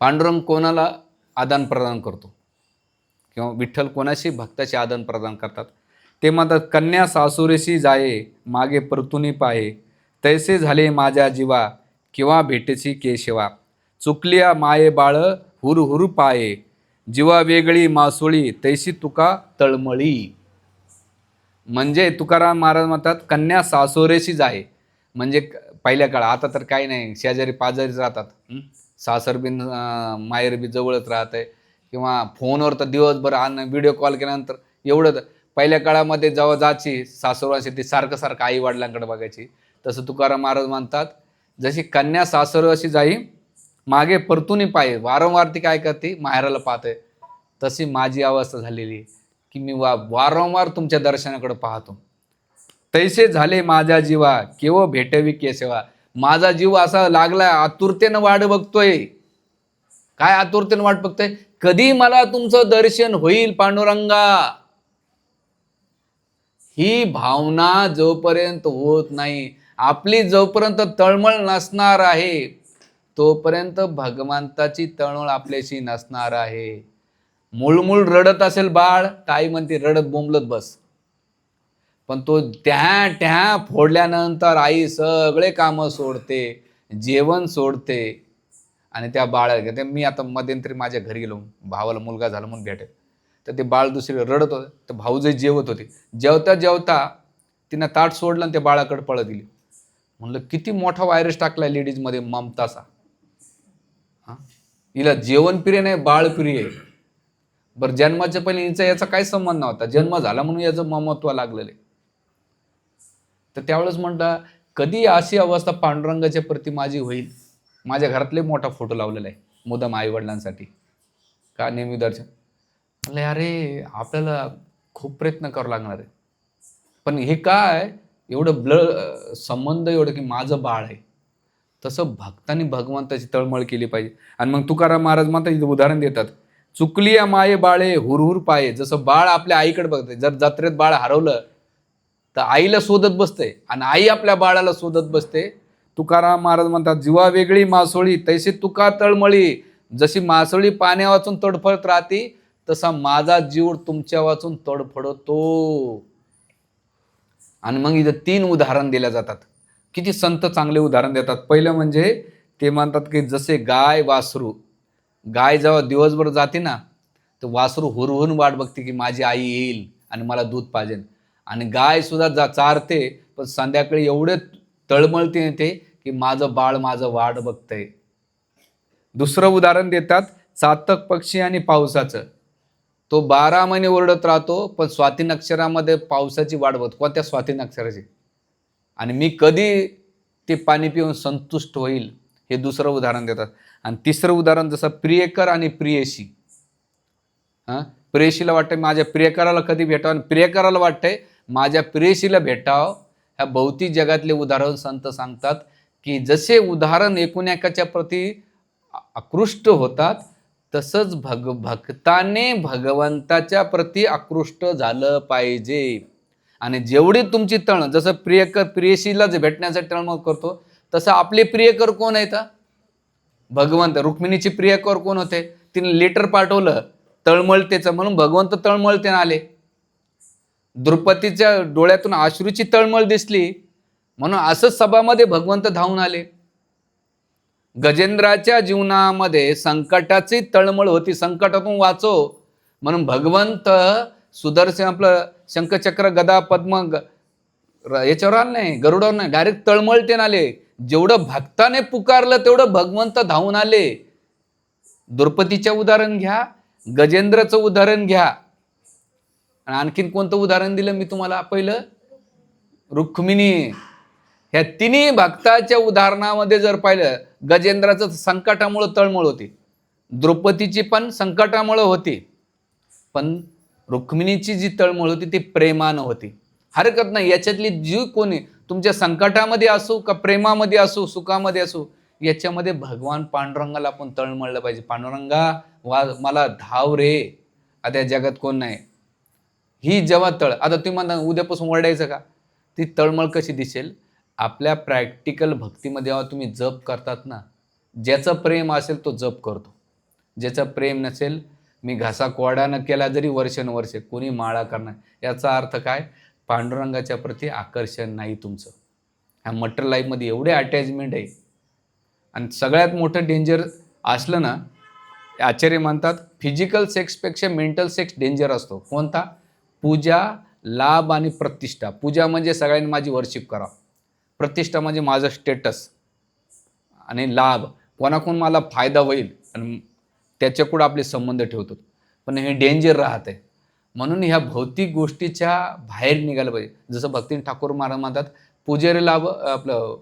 पांडुरंग कोणाला आदानप्रदान करतो? किंवा विठ्ठल कोणाशी भक्ताचे आदानप्रदान करतात? ते म्हणतात कन्या सासुरेशी जाये मागे परतुनी पाये तैसे झाले माझ्या जीवा किंवा भेटेची केशवा चुकलिया माये बाळ हुर हुर पाये जीवा वेगळी मासुळी तैशी तुका तळमळी. म्हणजे तुकाराम महाराज म्हणतात कन्या सासोरेशी आहे म्हणजे क- पहिल्या काळात आता तर काही नाही शेजारी पाजारी राहतात. सासर बिन अं, बी जवळच राहत आहे किंवा फोनवर तर दिवसभर आण व्हिडिओ कॉल केल्यानंतर एवढं तर- पहिल्या काळामध्ये जेव्हा जायची सासरवाशी ती सारखं सारखं आई वडिलांकडे बघायची. तसं तुकाराम महाराज म्हणतात जशी कन्या सासरवाशी जाई मागे परतूनही पाय वारंवार ती काय करते? माहेराला पाहते. तशी माझी अवस्था झालेली की मी वा वारंवार तुमच्या दर्शनाकडे पाहतो. तैसे झाले माझ्या जीवा केव भेटवी केसेवा माझा जीव असा लागला आतुरतेनं वाट बघतोय. काय आतुरतेनं वाट बघतोय? कधी मला तुमचं दर्शन होईल पांडुरंगा? ही भावना जोपर्यंत होत नाही आपली जोपर्यंत तळमळ नसणार आहे तोपर्यंत भगवंताची तळमळ आपल्याशी नसणार आहे. मूळमूळ रडत असेल बाळ ताई म्हणते रडत बोंबलत बस. पण तो त्या त्या फोडल्यानंतर आई सगळे कामं सोडते जेवण सोडते. आणि त्या बाळाला घेते मी आता मध्यंतरी माझ्या घरी गेलो. भावाला मुलगा झाला म्हणून भेटेल तर ते बाळ दुसरी रडत होतं. तर भाऊ जे जेवत होते. जेवता जेवता तिनं ताट सोडलं आणि त्या बाळाकडे पळत दिली म्हणलं किती मोठा व्हायरस टाकला लेडीजमध्ये ममताचा हां? हिला जेवण प्रिय नाही बाळ प्रिय बरं जन्माच्या पहिले हिचा याचा काय संबंध नव्हता. जन्म झाला म्हणून याचं ममत्व लागलेलं आहे. तर त्यावेळेस म्हणता कधी अशी अवस्था पांडुरंगाच्या प्रती माझी होईल? माझ्या घरातले मोठा फोटो लावलेला आहे मुदम आईवडिलांसाठी. का? नेहमी दर्शन. म्हटलं अरे आपल्याला खूप प्रयत्न करावं लागणार आहे. पण हे काय? एवढं ब्ल संबंध एवढं की माझं बाळ आहे. तसं भक्तांनी भगवंताची तळमळ केली पाहिजे. आणि मग तुकाराम महाराज मात्र इथं उदाहरण देतात. चुकली माये बाळे हुरहुर पाये. जसं बाळ आपल्या आईकडे बघते जर जत्रेत बाळ हरवलं तर आईला शोधत बसते आणि आई आपल्या बाळाला शोधत बसते. तुकाराम महाराज म्हणतात जीवा वेगळी मासोळी तैसे तुका तळमळी. जशी मासोळी पाण्या वाचून तडफडत राहते तसा माझा जीव तुमच्या वाचून तडफडतो. आणि मग इथं तीन उदाहरण दिल्या जातात. किती संत चांगले उदाहरण देतात. पहिलं म्हणजे ते म्हणतात की जसे गाय वासरू गाय जेव्हा दिवसभर जाते ना तर वासरू हुरहुरून वाट बघते की माझी आई येईल आणि मला दूध पाहिजे आणि गायसुद्धा जा चारते पण संध्याकाळी एवढे तळमळते येते की माझं बाळ माझं वाट बघतंय. दुसरं उदाहरण देतात चातक पक्षी आणि पावसाचं. तो बारा महिने ओरडत राहतो पण स्वाती अक्षरामध्ये पावसाची वाट बघतो. कोणत्या स्वाती अक्षराची आणि मी कधी ते पाणी पिऊन संतुष्ट होईल हे दुसरं उदाहरण देतात. आणि तिसरं उदाहरण जसं प्रियकर आणि प्रियशी. हां? प्रेयशीला वाटतंय माझ्या प्रियकराला कधी भेटावं? आणि प्रियकराला वाटतंय माझ्या प्रेयशीला भेटाव. ह्या भौतिक जगातले उदाहरण संत सांगतात की जसे उदाहरण एकूण एकाच्या प्रती आकृष्ट होतात तसंच भग भक्ताने भगवंताच्या प्रती आकृष्ट झालं पाहिजे. आणि जेवढी तुमची तण जसं प्रियकर प्रियशीला जे भेटण्यासाठी तळमळ करतो तसं आपले प्रियकर कोण आहेत भगवंत रुक्मिणीचे प्रियकर कोण होते? तिने लेटर पाठवलं तळमळतेचं म्हणून भगवंत तळमळतेनं आले. द्रुपदीच्या डोळ्यातून आश्रूची तळमळ दिसली. म्हणून असंच सभामध्ये भगवंत धावून आले. गजेंद्राच्या जीवनामध्ये संकटाची तळमळ होती. संकटातून वाचो. म्हणून भगवंत सुदर्शन आपलं शंखचक्र गदा पद्म ग- र- याच्यावर आलं नाही गरुडावर नाही. डायरेक्ट तळमळतेन आले. जेवढं भक्ताने पुकारलं तेवढं भगवंत धावून आले. द्रौपदीचं उदाहरण घ्या. गजेंद्रचं उदाहरण घ्या. आणि आणखीन कोणतं उदाहरण दिलं मी तुम्हाला? पहिलं रुक्मिणी. ह्या तिन्ही भक्ताच्या उदाहरणामध्ये जर पाहिलं गजेंद्राचं संकटामुळं तळमळ होती. द्रौपदीची पण संकटामुळं होती. पण रुक्मिणीची जी तळमळ होती ती प्रेमानं होती. हरकत नाही याच्यातली जी कोणी? तुमच्या संकटामध्ये असो का प्रेमामध्ये असो सुखामध्ये असो याच्यामध्ये भगवान पांडुरंगाला आपण तळमळलं पाहिजे. पांडुरंगा वा मला धाव रे. आता जगात कोण नाही. ही जेव्हा तळ आता तुम्ही म्हणता उद्यापासून ओरडायचं का? ती तळमळ कशी दिसेल? आपल्या प्रॅक्टिकल भक्तीमध्ये जेव्हा तुम्ही जप करतात ना ज्याचं प्रेम असेल तो जप करतो. ज्याचं प्रेम नसेल मी घासा कोडानं केला जरी वर्षानुवर्षे कोणी माळा करणार याचा अर्थ काय? पांडुरंगाच्या प्रती आकर्षण नाही तुमचं. ह्या मटर लाईफमध्ये एवढे अटॅचमेंट आहे. आणि सगळ्यात मोठं डेंजर असलं ना आचार्य म्हणतात फिजिकल सेक्सपेक्षा मेंटल सेक्स डेंजर असतो. कोणता? पूजा लाभ आणि प्रतिष्ठा. पूजा म्हणजे सगळ्यांनी माझी वर्शिप करा प्रतिष्ठा म्हणजे माझं स्टेटस आणि लाभ. कोणाकडून मला फायदा होईल आणि त्याच्याकडं आपले संबंध ठेवतो. पण हे डेंजर राहत. आहे म्हणून ह्या भौतिक गोष्टीच्या बाहेर निघायला पाहिजे. जसं भक्तीन ठाकूर महाराज म्हणतात पूजेरे लाभ आपलं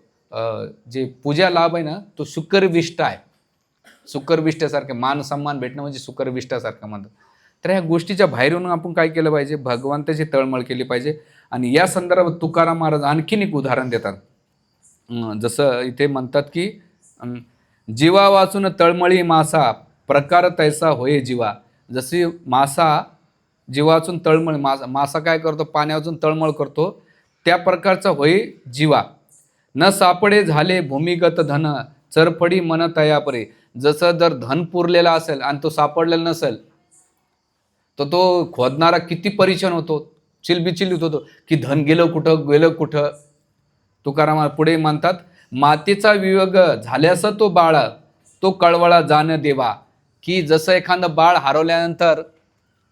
जे पूजा लाभ आहे ना तो शुकरविष्ट आहे. शुकरविष्टासारखं मान सन्मान भेटणं म्हणजे शुकरविष्टासारखं म्हणतात. तर ह्या गोष्टीच्या बाहेर येऊन आपण काय केलं पाहिजे? भगवंताची तळमळ केली पाहिजे. आणि या संदर्भात तुकाराम महाराज आणखीन एक उदाहरण देतात. जसं इथे म्हणतात की जीवा वाचून तळमळी मासा प्रकार तैसा होय जीवा. जशी मासा जीवाचून तळमळ मासा मासा काय करतो? पाण्यावाचून तळमळ करतो. त्या प्रकारचा होय जीवा. न सापडे झाले भूमिगत धन चरफडी मन तयापरे. जसं जर धन पुरलेला असेल आणि तो सापडलेला नसेल तर तो खोदणारा किती परेशान होतो चिलबिचिल होतो की धन गेलं कुठं गेलं कुठं? तुकाराम पुढे म्हणतात मातेचा वियोग झाल्यास तो बाळ तो कळवळा जाण देवा की जसं एखादं बाळ हरवल्यानंतर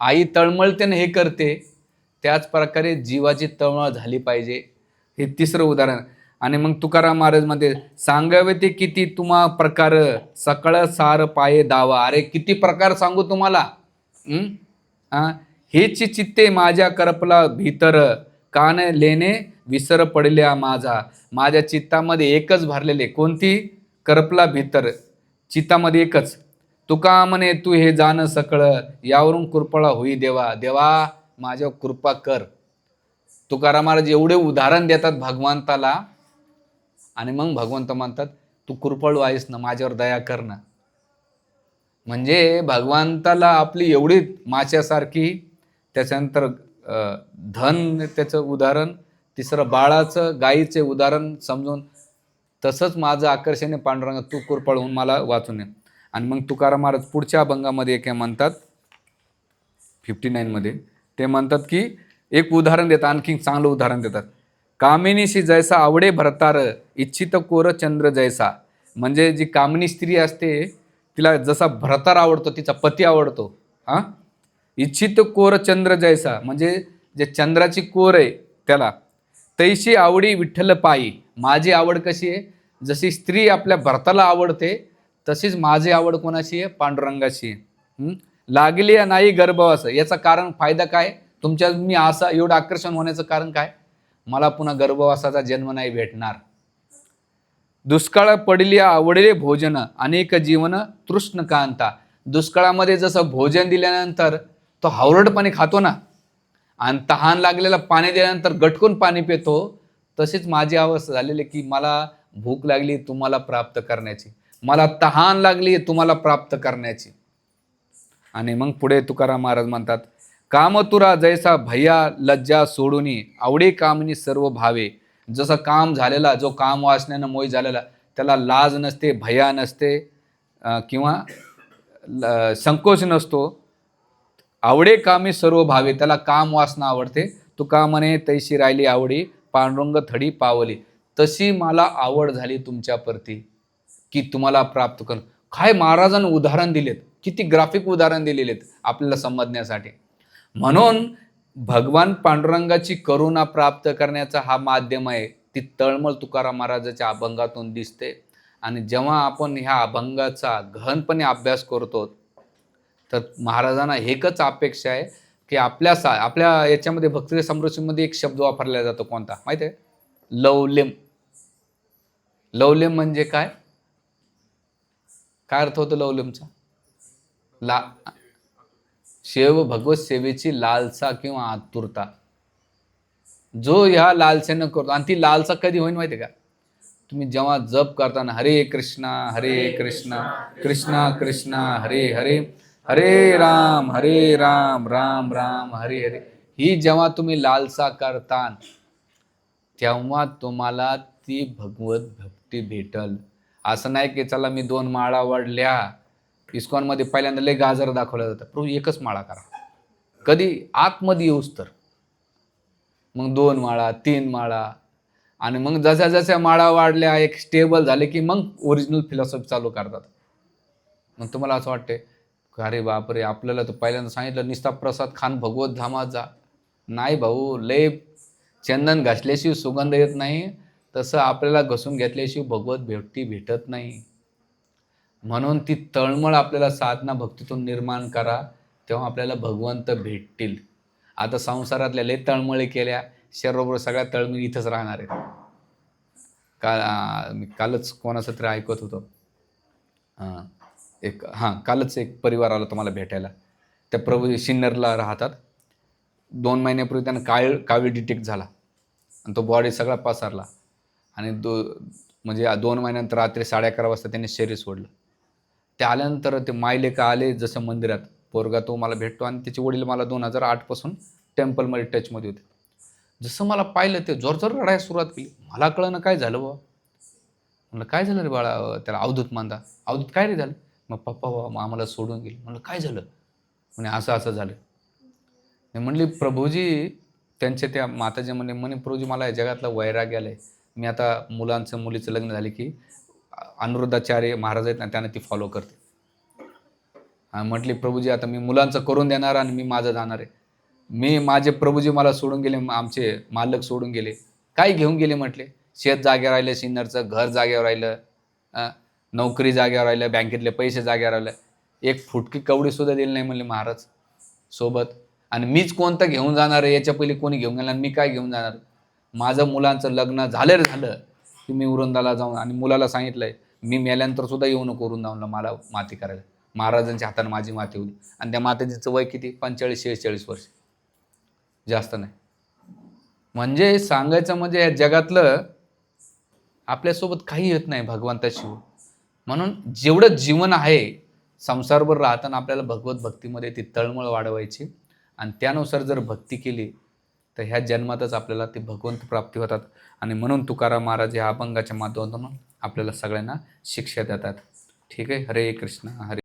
आई तळमळते हे करते त्याच प्रकारे जीवाची तळमळ झाली पाहिजे. हे तिसरं उदाहरण. आणि मग तुकाराम महाराजमध्ये सांगावे ते किती तुम्हा प्रकार सकळ सार पाये दावा. अरे किती प्रकार सांगू तुम्हाला? हेच चित्ते माझ्या करपला भीतर कान लेणे विसर पडल्या माझा. माझ्या चित्तामध्ये एकच भरलेले कोणती? करपला भीतर चित्तामध्ये एकच. तुका म्हणे तू हे जाण सकळ यावरून कृपळा होई देवा. देवा माझ्यावर कृपा कर. तुकाराम महाराज एवढे उदाहरण देतात भगवंताला. आणि मग भगवंत म्हणतात तू कृपळू आहेस ना माझ्यावर दया कर ना. म्हणजे भगवंताला आपली एवढी माश्यासारखी त्याच्यानंतर धन त्याचं उदाहरण तिसरं बाळाचं गाईचे उदाहरण समजून तसंच माझं आकर्षण आहे पांडुरंग तू कृपळ होऊन मला वाचून ये आणि मग तुकाराम महाराज पुढच्या अभंगामध्ये काय म्हणतात फिफ्टी नाईनमध्ये ते म्हणतात की एक उदाहरण देतात आणखी चांगलं उदाहरण देतात. कामिनीशी जैसा आवडे भरतार इच्छित कोर चंद्र जैसा. म्हणजे जी कामिनी स्त्री असते तिला जसा भ्रतर आवडतो तिचा पती आवडतो हां? इच्छित कोर चंद्र जैसा म्हणजे जे चंद्राची कोर आहे त्याला. तैशी आवडी विठ्ठल पायी. माझी आवड कशी आहे? जशी स्त्री आपल्या भरताला आवडते तशीच माझी आवड कोणाची आहे? पांडुरंगाची आहे. लागली या नाही गर्भवास याचं कारण फायदा काय? तुमच्या मी असा एवढं आकर्षण होण्याचं कारण काय? मला पुन्हा गर्भवासाचा जन्म नाही भेटणार. दुष्काळ पडली आवडले भोजन अनेक जीवन तृष्ण कांता दुष्काळामध्ये जसं भोजन दिल्यानंतर तो हावरडपणे खातो ना आणि तहान लागलेलं पाणी दिल्यानंतर गटकून पाणी पितो तशीच माझी अवस्था झालेली की मला भूक लागली तुम्हाला प्राप्त करण्याची. मला तहान लागली तुम्हाला प्राप्त करण्याची. आणि मग पुढे तुकाराम महाराज म्हणतात कामतुरा जैसा भैया लज्जा सोडूनी आवडे कामनी सर्व भावे जसं काम झालेला जो काम वाचण्यानं मोय झालेला त्याला लाज नसते भया नसते किंवा ल- संकोच नसतो. आवडे कामी सर्व भावे त्याला काम वासना आवडते. तुका म्हणे तैशी राहिली आवडी पांडुरंग थडी पावली. तशी मला आवड झाली तुमच्याप्रती की तुम्हाला प्राप्त कर काय महाराजांनी उदाहरण दिलेत किती ग्राफिक उदाहरण दिलेले आहेत आपल्याला समजण्यासाठी. म्हणून भगवान पांडुरंगाची करुणा प्राप्त करण्याचा हा माध्यम आहे ती तळमळ तुकाराम महाराजाच्या अभंगातून दिसते. आणि जेव्हा आपण ह्या अभंगाचा गहनपणे अभ्यास करतो तर महाराजांना एकच अपेक्षा आहे की आपल्या सा आपल्या याच्यामध्ये भक्ती समृद्धीमध्ये एक शब्द वापरला जातो कोणता? माहिती आहे? लवलेम. लवलेम म्हणजे काय? काय अर्थ होतो लवलेमचा? ला शेव भगवत सेवेची लालसा किंवा आतुरता. जो ह्या लालसेनं करतो आणि ती लालसा कधी होईल माहिती का? तुम्ही जेव्हा जप करताना हरे कृष्णा हरे कृष्णा कृष्णा कृष्णा हरे हरे हरे राम हरे राम राम राम हरे हरे. ही जेव्हा तुम्ही लालसा करता तेव्हा तुम्हाला ती भगवत भक्ती भेटल. असं नाही की चला मी दोन माळा वाढल्या इस्कॉनमध्ये पहिल्यांदा लय गाजर दाखवल्या जातात प्रभू एकच माळा करा. कधी आतमध्ये येऊस तर. मग दोन माळा तीन माळा. आणि मग जशा जशा माळा वाढल्या एक स्टेबल झाले की मग ओरिजिनल फिलॉसॉफी चालू करतात. मग तुम्हाला असं वाटते अरे बापरे आपल्याला तर पहिल्यांदा सांगितलं निस्ता प्रसाद खान भगवत धामात जा. नाही भाऊ लय चंदन घासल्याशिवाय सुगंध येत नाही. तसं आपल्याला घसून घेतल्याशिवाय भगवत भेटती भेटत नाही. म्हणून ती तळमळ आपल्याला साधना भक्तीतून निर्माण करा तेव्हा आपल्याला भगवंत भेटतील. आता संसारातल्या लय तळमळी केल्या शरीराबरोबर सगळ्या तळमळी इथंच राहणार आहेत. का मी कालच कोणाचं तरी ऐकत होतो. हां एक हां कालच एक परिवार आला तुम्हाला भेटायला. त्या प्रभू सिन्नरला राहतात. दोन महिन्यापूर्वी त्यांना काळ कावीळ डिटेक्ट झाला. आणि तो बॉडी सगळा पसरला. आणि दो म्हणजे दोन महिन्यानंतर रात्री साडे अकरा वाजता त्यांनी शरीर सोडलं. ते आल्यानंतर ते मायले का आले जसं मंदिरात. पोरगा तो मला भेटतो आणि त्याचे वडील मला दोन हजार आठपासून टेम्पलमध्ये टचमध्ये होते. जसं मला पाहिलं ते जोर जोर रडायला सुरुवात केली. मला कळणं काय झालं बा म्हणलं काय झालं रे बाळा त्याला अवधूत मांदा. अवधूत काय रे झालं? मग पप्पा बाबा आम्हाला सोडून गेले. म्हणलं काय झालं? म्हणे असं असं झालं. मी म्हणली प्रभूजी त्यांचे त्या माताजी म्हणे म्हणे प्रभूजी मला या जगातला वैराग्य आलं आहे मी आता मुलांचं मुलीचं लग्न झाले की अनुरुद्धाचार्य महाराज आहेत ना त्यांना ती फॉलो करते. म्हटली प्रभूजी आता मी मुलांचं करून देणार आणि मी माझं जाणार आहे. मी माझे प्रभूजी मला सोडून गेले आमचे मालक सोडून गेले. काय घेऊन गेले? म्हटले शेत जागेवर राहिलं सिन्नरचं घर जागेवर राहिलं नोकरी जागेवर राहिलं बँकेतले पैसे जागेवर राहिलं. एक फुटकी कवडीसुद्धा दिली नाही म्हणले महाराज सोबत. आणि मीच कोणतं घेऊन जाणार आहे? याच्या पहिले कोणी घेऊन गेलं आणि मी काय घेऊन जाणार? माझं मुलांचं लग्न झालं रे झालं. की मी उरुंदाला जाऊन आणि मुलाला सांगितलंय मी मेल्यानंतर सुद्धा येऊ नको वृंदावनला मला माती करायला. महाराजांच्या हाताने माझी माती होती. आणि त्या मातेचं वय किती? पंचेचाळीस शेहेचाळीस वर्ष. जास्त नाही. म्हणजे सांगायचं म्हणजे या जगातलं आपल्यासोबत काही येत नाही भगवंताशिवाय म्हणून जेवढं जीवन आहे संसारभर राहताना आपल्याला भगवत भक्तीमध्ये ती तळमळ वाढवायची. आणि त्यानुसार जर भक्ती केली तर ह्या जन्मातच आपल्याला ते भगवंत प्राप्ती होतात. आणि म्हणून तुकाराम महाराज या अभंगाच्या माध्यमातून आपल्याला सगळ्यांना शिक्षा देतात. ठीक आहे? हरे कृष्ण हरे